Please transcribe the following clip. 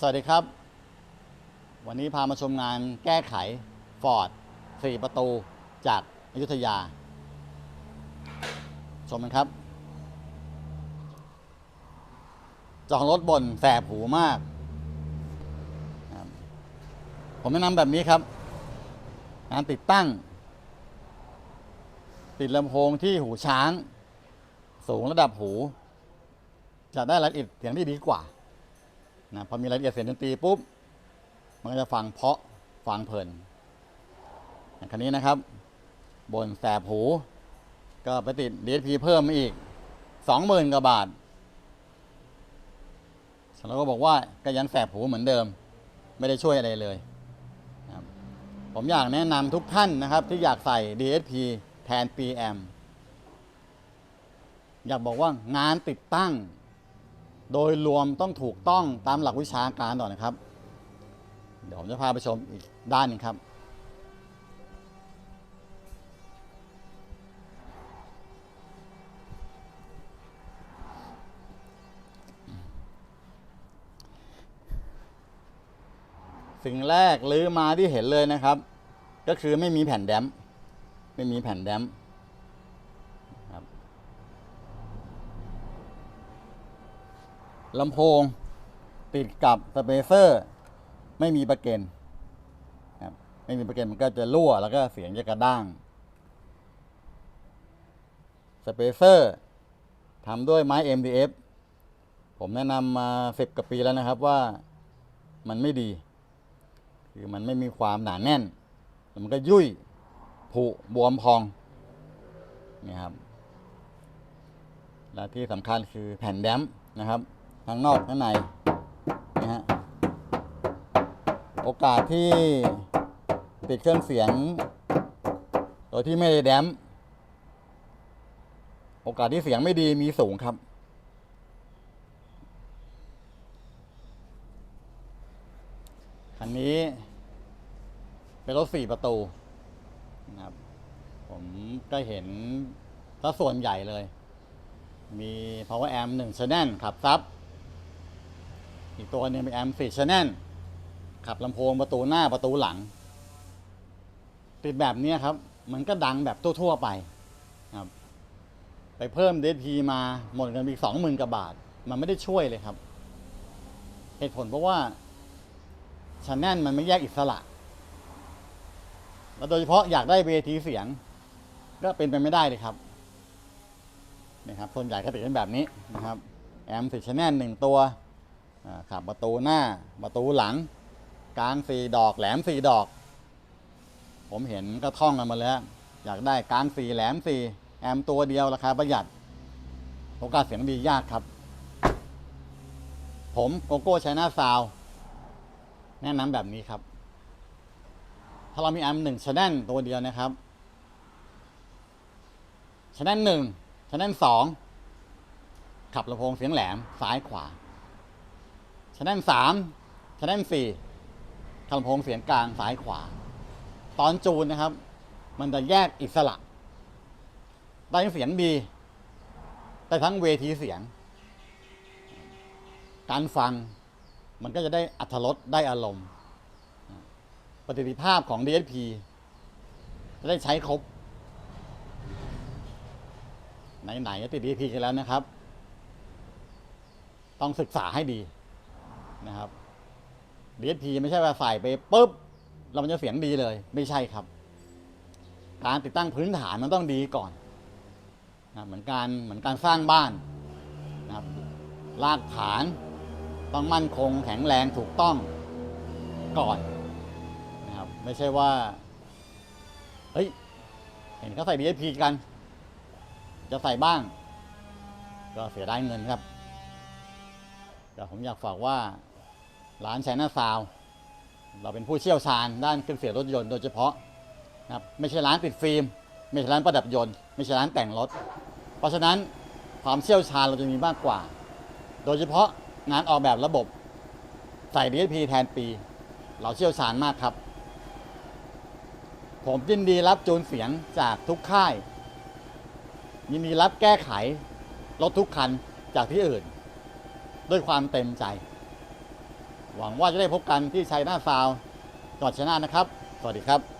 สวัสดีครับ วันนี้พามาชมงานแก้ไข Ford 4ประตูจากอยุธยา ชมกันครับจองรถบนแสบหูมาก ผมแนะนำแบบนี้ครับ งานติดตั้ง ติดลำโพงที่หูช้าง สูงระดับหู จะได้รายละเอียดเสียงที่ดีกว่า นะพอมีรายละเอียดเสียงดนตรีปุ๊บมันก็จะฟังเพาะฟังเพลินอย่างคันนี้นะครับ บนแสบหู ก็ไปติด DSP เพิ่มมาอีกสองหมื่นกว่าบาทแล้วก็บอกว่าก็ยังแสบหูเหมือนเดิม ไม่ได้ช่วยอะไรเลยนะผมอยากแนะนำทุกท่านนะครับ ที่อยากใส่ DSP แทน PM อยากบอกว่างานติดตั้ง โดยรวมต้องถูกต้องตามหลักวิชาการก่อนนะครับ เดี๋ยวผมจะพาไปชมอีกด้านหนึงครับ สิ่งแรกลื้อมาที่เห็นเลยนะครับ ก็คือไม่มีแผ่นแดม ไม่มีแผ่นแดมป์ครับ ลำโพงติดกับสเปเซอร์ ไม่มีประเกนครับไม่มีประเกนมันก็จะรั่วแล้วก็เสียงจะกระด้างสเปเซอร์ทำด้วยไม้ MDF ผมแนะนำมาสิบกว่าปีแล้วนะครับว่ามันไม่ดี คือมันไม่มีความหนาแน่น มันก็ยุ่ยผุบวมพองนี่ครับและที่สำคัญคือแผ่นแดมนะครับ ทั้งนอกทั้งในนี่ฮะโอกาสที่ติดเครื่องเสียงโดยที่ไม่ได้แดมโอกาสที่เสียงไม่ดีมีสูงครับ คันนี้ เป็นรถสี่ประตูนะครับ ผมก็เห็นถ้าส่วนใหญ่เลย มี power amp หนึ่ง channel ขับซับ อีกตัวนึงเป็น amp สี่ channel ขับลำโพงประตูหน้าประตูหลัง ติดแบบนี้ครับ มันก็ดังแบบทั่วๆไปครับไปเพิ่ม DSP มาหมดกันอีกสองหมื่นกว่าบาท มันไม่ได้ช่วยเลยครับ เหตุผลเพราะว่าชแนลมันไม่แยกอิสระ แล้วโดยเฉพาะอยากได้เวทีเสียง ก็เป็นไปไม่ได้เลยครับนี่ครับส่วนใหญ่ก็ติดเป็นแบบนี้นะครับ แอมสิชแนลหนึ่งตัว ขับประตูหน้าประตูหลัง กลางสี่ดอกแหลมสี่ดอก ผมเห็นก็ท่องกันมาแล้ว อยากได้กลางสี่แหลมสี่แอมตัวเดียวราคาประหยัดโอกาสเสียงดียากครับ ผมโกโก้ใชัยนาซาวแนะนำแบบนี้ครับ ถ้าเรามีแอมหนึ่งชแนลตัวเดียวนะครับชแนลหนึ่งชแนลสองขับลำโพงเสียงแหลมซ้ายขวา ชแนลสามชแนลสี่ลำโพงเสียงกลางซ้ายขวา ตอนจูนนะครับ มันจะแยกอิสระ ได้เสียงดีได้ทั้งเวทีเสียง การฟังมันก็จะได้อัธรสได้อารมณ์ ประสิทธิภาพของ DSP จะได้ใช้ครบ ไหนๆก็ติด DSP กันแล้วนะครับ ต้องศึกษาให้ดี นะครับ DSP ไม่ใช่ว่าใส่ไปปุ๊บแล้วมันจะเสียงดีเลย ไม่ใช่ครับ การติดตั้งพื้นฐานมันต้องดีก่อนนะเหมือนการเหมือนการสร้างบ้านนะครับรากฐานต้องมั่นคงแข็งแรงถูกต้องก่อนนะครับไม่ใช่ว่าเฮ้ยเห็นเขาใส่ DSP กัน จะใส่บ้าง ก็เสียดายเงินครับ แต่ผมอยากฝากว่าร้านชน่าซาวเราเป็นผู้เชี่ยวชาญด้านเครื่องเสียงรถยนต์โดยเฉพาะนะครับไม่ใช่ร้านติดฟิล์ม ไม่ใช่ร้านประดับยนต์ ไม่ใช่ร้านแต่งรถ เพราะฉะนั้นความเชี่ยวชาญเราจะมีมากกว่า โดยเฉพาะงานออกแบบระบบใส่ DSP แทนปี เราเชี่ยวชาญมากครับ ผมยินดีรับจูนเสียงจากทุกค่าย ยินดีรับแก้ไขรถทุกคันจากที่อื่น ด้วยความเต็มใจ หวังว่าจะได้พบกันที่ชัยนาทฟาวจังหวัดชัยนาทนะครับ สวัสดีครับ